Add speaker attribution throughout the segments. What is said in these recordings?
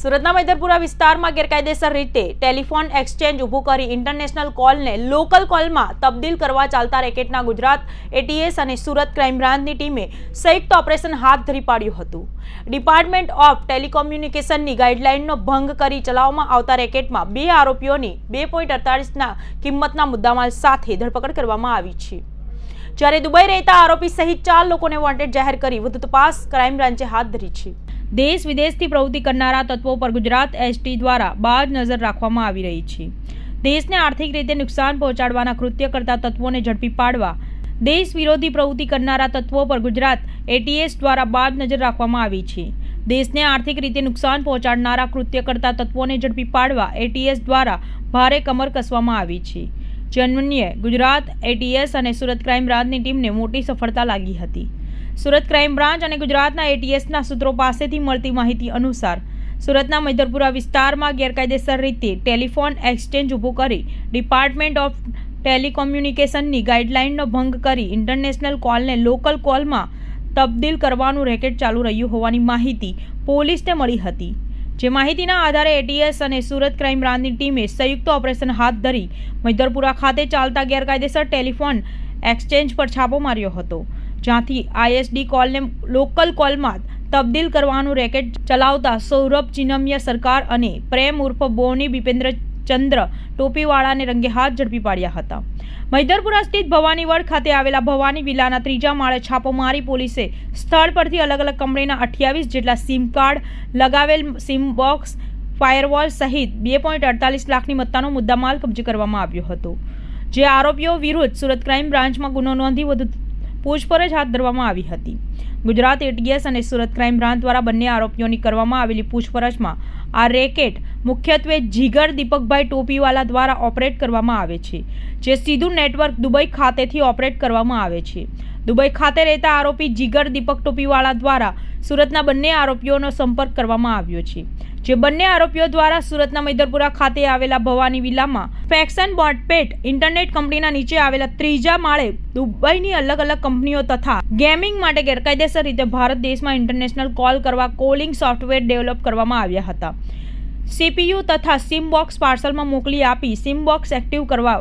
Speaker 1: સુરતના મૈદરપુરા વિસ્તારમાં ગેરકાયદેસર રીતે ટેલિફોન એક્સચેન્જ ઊભું કરી ઇન્ટરનેશનલ કોલને લોકલ કોલમાં તબદીલ કરવા ચાલતા રેકેટના ગુજરાત એટીએસ અને સુરત ક્રાઇમ બ્રાન્ચની ટીમે સંયુક્ત ઓપરેશન હાથ ધરી પાડ્યું હતું. ડિપાર્ટમેન્ટ ઓફ ટેલિકોમ્યુનિકેશનની ગાઈડલાઇનનો ભંગ કરી ચલાવવામાં આવતા રેકેટમાં બે આરોપીઓની બે પોઈન્ટ અડતાલીસના કિંમતના મુદ્દામાલ સાથે ધરપકડ કરવામાં આવી છે. જ્યારે દુબઈ રહેતા આરોપી સહિત ચાર લોકોને વોન્ટેડ જાહેર કરી વધુ તપાસ ક્રાઇમ બ્રાન્ચે હાથ ધરી છે. દેશ વિદેશથી પ્રવૃત્તિ કરનારા તત્વો પર ગુજરાત એસટી દ્વારા બાજ નજર રાખવામાં આવી રહી છે. દેશને આર્થિક રીતે નુકસાન પહોંચાડવાના કૃત્ય કરતા તત્વોને ઝડપી પાડવા, દેશ વિરોધી પ્રવૃત્તિ કરનારા તત્વો પર ગુજરાત એટીએસ દ્વારા બાજ નજર રાખવામાં આવી છે. દેશને આર્થિક રીતે નુકસાન પહોંચાડનારા કૃત્ય કરતા તત્વોને ઝડપી પાડવા એટીએસ દ્વારા ભારે કમર કસવામાં આવી છે. જે ગુજરાત એટીએસ અને સુરત ક્રાઇમ બ્રાન્ચની ટીમને મોટી સફળતા લાગી હતી. સુરત ક્રાઇમ બ્રાન્ચ અને ગુજરાતના એટીએસના સૂત્રો પાસેથી મળતી માહિતી અનુસાર સુરતના મૈદરપુરા વિસ્તારમાં ગેરકાયદેસર રીતે ટેલિફોન એક્સચેન્જ ઊભો કરી ડિપાર્ટમેન્ટ ઓફ ટેલિકોમ્યુનિકેશનની ગાઈડલાઇનનો ભંગ કરી ઇન્ટરનેશનલ કોલને લોકલ કોલમાં તબદીલ કરવાનું રેકેટ ચાલુ રહ્યું હોવાની માહિતી પોલીસને મળી હતી. જે માહિતીના આધારે એટીએસ અને સુરત ક્રાઇમ બ્રાન્ચની ટીમે સંયુક્ત ઓપરેશન હાથ ધરી મૈદરપુરા ખાતે ચાલતા ગેરકાયદેસર ટેલિફોન એક્સચેન્જ પર છાપો માર્યો હતો. જ્યાંથી આઈએસડી કોલને લોકલ કોલમાં તબદીલ કરવાનું રેકેટ ચલાવતા સૌરભ ચિનમિયા સરકાર અને પ્રેમ ઉર્ફ બોની બિપેન્દ્ર ચંદ્ર ટોપીવાળાને રંગે હાથ ઝડપી પાડ્યા હતા. મૈદરપુરા સ્થિત ભવાનીવડ ખાતે આવેલા ભવાની વિલાના ત્રીજા માળે છાપો મારી પોલીસે સ્થળ પરથી અલગ અલગ કંપનીના અઠ્યાવીસ જેટલા સિમ કાર્ડ લગાવેલ સિમ બોક્સ, ફાયરવોલ સહિત બે પોઈન્ટ અડતાલીસ લાખની મત્તાનો મુદ્દામાલ કબજે કરવામાં આવ્યો હતો. જે આરોપીઓ વિરુદ્ધ સુરત ક્રાઇમ બ્રાન્ચમાં ગુનો નોંધી વધુ પૂછપરછ હાથ ધરવામાં આવી હતી. ગુજરાત એટીએસ અને સુરત ક્રાઇમ બ્રાન્ચ દ્વારા બંને આરોપીઓની કરવામાં આવેલી પૂછપરછમાં આ રેકેટ મુખ્યત્વે જીગર દીપકભાઈ ટોપીવાલા દ્વારા ઓપરેટ કરવામાં આવે છે, જે સીધું નેટવર્ક દુબઈ ખાતેથી ઓપરેટ કરવામાં આવે છે. દુબઈ ખાતે રહેતા આરોપી જીગર દીપક ટોપીવાલા દ્વારા સુરતના બંને આરોપીઓનો સંપર્ક કરવામાં આવ્યો છે. જે બંને આરોપીઓ દ્વારા સુરતના મૈદરપુરા ખાતે આવેલા ભવાની વિલામાં ફેક્શન બોટપેટ ઇન્ટરનેટ કંપનીના નીચે આવેલા ત્રીજા માળે દુબઈની અલગ અલગ કંપનીઓ તથા ગેમિંગ માટે ગેરકાયદેસર રીતે ભારત દેશમાં ઇન્ટરનેશનલ કોલ કરવા કોલિંગ સોફ્ટવેર ડેવલપ કરવામાં આવ્યા હતા. સીપીયુ તથા સિમ બોક્સ પાર્સલમાં મોકલી આપી સિમ બોક્સ એક્ટિવ કરવા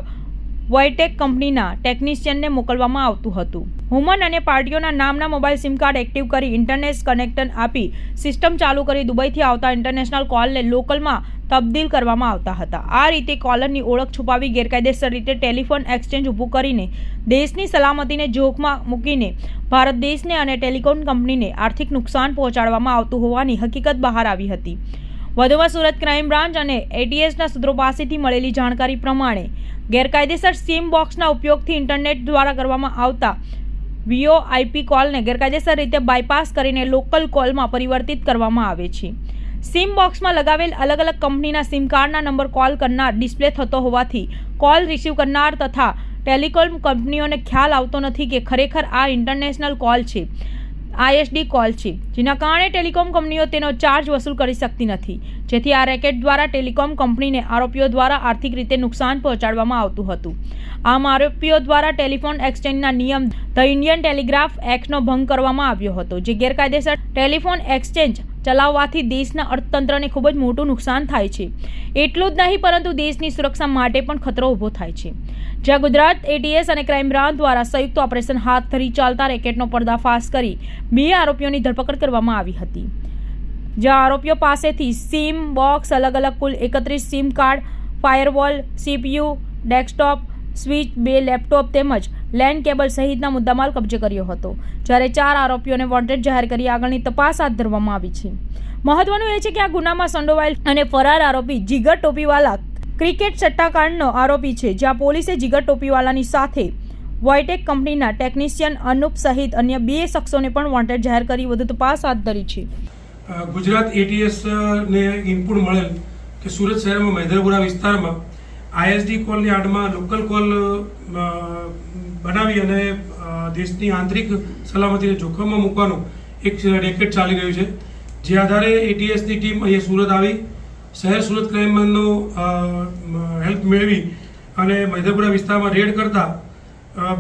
Speaker 1: વોયટેક કંપનીના ટેકનિશિયનને મોકલવામાં આવતું હતું. હુમન અને પાર્ટીઓના નામના મોબાઈલ સિમ કાર્ડ એક્ટિવ કરી ઇન્ટરનેટ કનેક્શન આપી સિસ્ટમ ચાલુ કરી દુબઈથી આવતા ઇન્ટરનેશનલ કોલને લોકલમાં તબદીલ કરવામાં આવતા હતા. આ રીતે કોલરની ઓળખ છુપાવી ગેરકાયદેસર રીતે ટેલિફોન એક્સચેન્જ ઊભું કરીને દેશની સલામતીને જોખમાં મૂકીને ભારત દેશને અને ટેલિકોમ કંપનીને આર્થિક નુકસાન પહોંચાડવામાં આવતું હોવાની હકીકત બહાર આવી હતી. વધુમાં સુરત ક્રાઇમ બ્રાન્ચ અને એટીએસના સૂત્રો પાસેથી મળેલી જાણકારી પ્રમાણે ગેરકાયદેસર સિમ બોક્સના ઉપયોગથી ઇન્ટરનેટ દ્વારા કરવામાં આવતા વીઓઆઈપી કોલને ગેરકાયદેસર રીતે બાયપાસ કરીને લોકલ કોલમાં પરિવર્તિત કરવામાં આવે છે. સિમ બોક્સમાં લગાવેલ અલગ અલગ કંપનીના સિમ કાર્ડના નંબર કોલ કરનાર ડિસ્પ્લે થતો હોવાથી કોલ રિસીવ કરનાર તથા ટેલિકોમ કંપનીઓને ખ્યાલ આવતો નથી કે ખરેખર આ ઇન્ટરનેશનલ કોલ છે. આઈએસડી કોલ છે, જેના કારણે ટેલિકોમ કંપનીઓ તેનો ચાર્જ વસૂલ કરી શકતી નથી. જેથી આ રેકેટ દ્વારા ટેલિકોમ કંપનીને આરોપીઓ દ્વારા આર્થિક રીતે નુકસાન પહોંચાડવામાં આવતું હતું. આમ આરોપીઓ દ્વારા ટેલિફોન એક્સચેન્જના નિયમ ધ ઇન્ડિયન ટેલિગ્રાફ એક્ટનો ભંગ કરવામાં આવ્યો હતો, જે ગેરકાયદેસર ટેલિફોન એક્સચેન્જ ચલાવવાથી દેશના અર્થતંત્રને ખૂબ જ મોટું નુકસાન થાય છે. એટલું જ નહીં, પરંતુ દેશની સુરક્ષા માટે પણ ખતરો ઊભો થાય છે. જ્યાં ગુજરાત એટીએસ અને ક્રાઇમ બ્રાન્ચ દ્વારા સંયુક્ત ઓપરેશન હાથ ધરી ચાલતા રેકેટનો પર્દાફાશ કરી બે આરોપીઓની ધરપકડ કરવામાં આવી હતી. જ્યાં આરોપીઓ પાસેથી સિમ બોક્સ અલગ અલગ કુલ એકત્રીસ SIM card, firewall, CPU, desktop, switch, બે લેપટોપ તેમજ લેન્ડ કેબલ સહિતના મુદ્દામાલ કબજે કર્યો હતો, જ્યારે ચાર આરોપીઓને વોન્ટેડ જાહેર કરી આગળની તપાસ હાથ ધરવામાં આવી છે. મહત્વનું એ છે કે આ ગુનામાં સંડોવાયેલ અને ફરાર આરોપી જીગર ટોપીવાલા ક્રિકેટ સટ્ટાકાંડનો આરોપી છે, જ્યાં પોલીસે જીગર ટોપીવાલાની સાથે વોયટેક કંપનીના ટેકનિશિયન અનુપ સહિત અન્ય બે શખ્સોને પણ વોન્ટેડ જાહેર કરી વધુ તપાસ હાથ ધરી છે.
Speaker 2: ગુજરાત એટીએસ ને ઇનપુટ મળેલ કે સુરત શહેરમાં મૈદરપુરા વિસ્તારમાં આઈએસડી કોલની આડમાં લોકલ કોલ બનાવી અને દેશની આંતરિક સલામતીને જોખમમાં મૂકવાનું એક રેકેટ ચાલી રહ્યું છે. જે આધારે એટીએસની ટીમ અહીંયા સુરત આવી, શહેર સુરત ક્રાઇમબ્રાન્ચનો હેલ્પ મેળવી અને મૈદરપુરા વિસ્તારમાં રેડ કરતા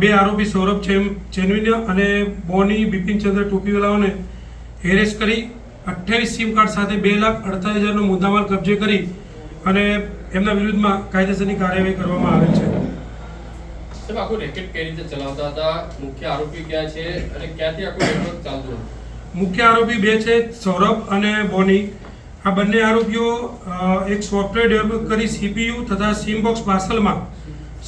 Speaker 2: બે આરોપી સૌરભ ચેમ ચેનવિન્ય અને બોની બિપિનચંદ્ર ટોપીવાલાઓને હેરેસ કરી, અઠ્યાવીસ સિમ કાર્ડ સાથે બે લાખ અડતાલીસ હજારનો મુદ્દામાલ કબજે કરી અને એમના વિરુદ્ધમાં કાયદેસરની કાર્યવાહી કરવામાં આવેલ છે.
Speaker 3: સાહેબ આખું રેકેટ કઈ રીતે ચલાવતા હતા? મુખ્ય આરોપી ક્યાં છે અને ક્યાંથી આખું નેટવર્ક ચાલતું
Speaker 2: મુખ્ય આરોપી બે છે સૌરભ અને બોની. આ બંને આરોપીઓ એક સોફ્ટવેર ડેવલપ કરી સીપીયુ તથા સિમ બોક્સ પાર્સલમાં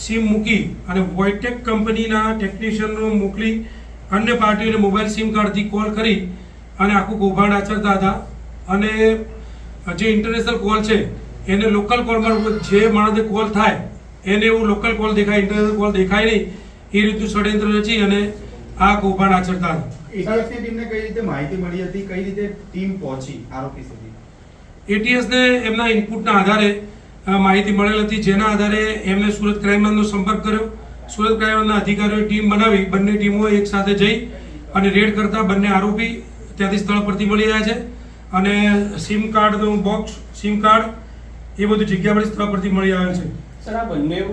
Speaker 2: સિમ મૂકી અને વોઇટેક કંપનીના ટેકનિશિયનનો મોકલી અન્ય પાર્ટીઓને મોબાઈલ સિમ કાર્ડથી કોલ કરી અને આખું કૌભાંડ આચરતા હતા. અને જે ઇન્ટરનેશનલ કોલ છે એને લોકલ કોલમાં જે માણસને કોલ થાય એને એવું લોકલ કોલ દેખાય ઇન્ટરનેશનલ કોલ દેખાય નહીં. એ રીતનું ષડયંત્ર રચી અને આ કૌભાંડ આચરતા હતા.
Speaker 4: એટીએસ ટીમને કઈ રીતે માહિતી મળી હતી? કઈ રીતે ટીમ પહોંચી આરોપી સુધી?
Speaker 2: એટીએસને એમના ઇનપુટના આધારે માહિતી મળેલ હતી જેના આધારે એમને સુરત ક્રાઇમ સંપર્ક કર્યો. સુરત ક્રાઇમ બ્રાન્ચના અધિકારીઓએ ટીમ બનાવી બંને ટીમો એક સાથે જઈ અને રેડ કરતા બંને આરોપી ત્યાંથી સ્થળ પરથી મળી રહ્યા છે. અને સિમ કાર્ડનું બોક્સ સિમ કાર્ડ એ બધું જગ્યા પર સ્થળ પરથી મળી આવે છે.
Speaker 5: સર આ બંને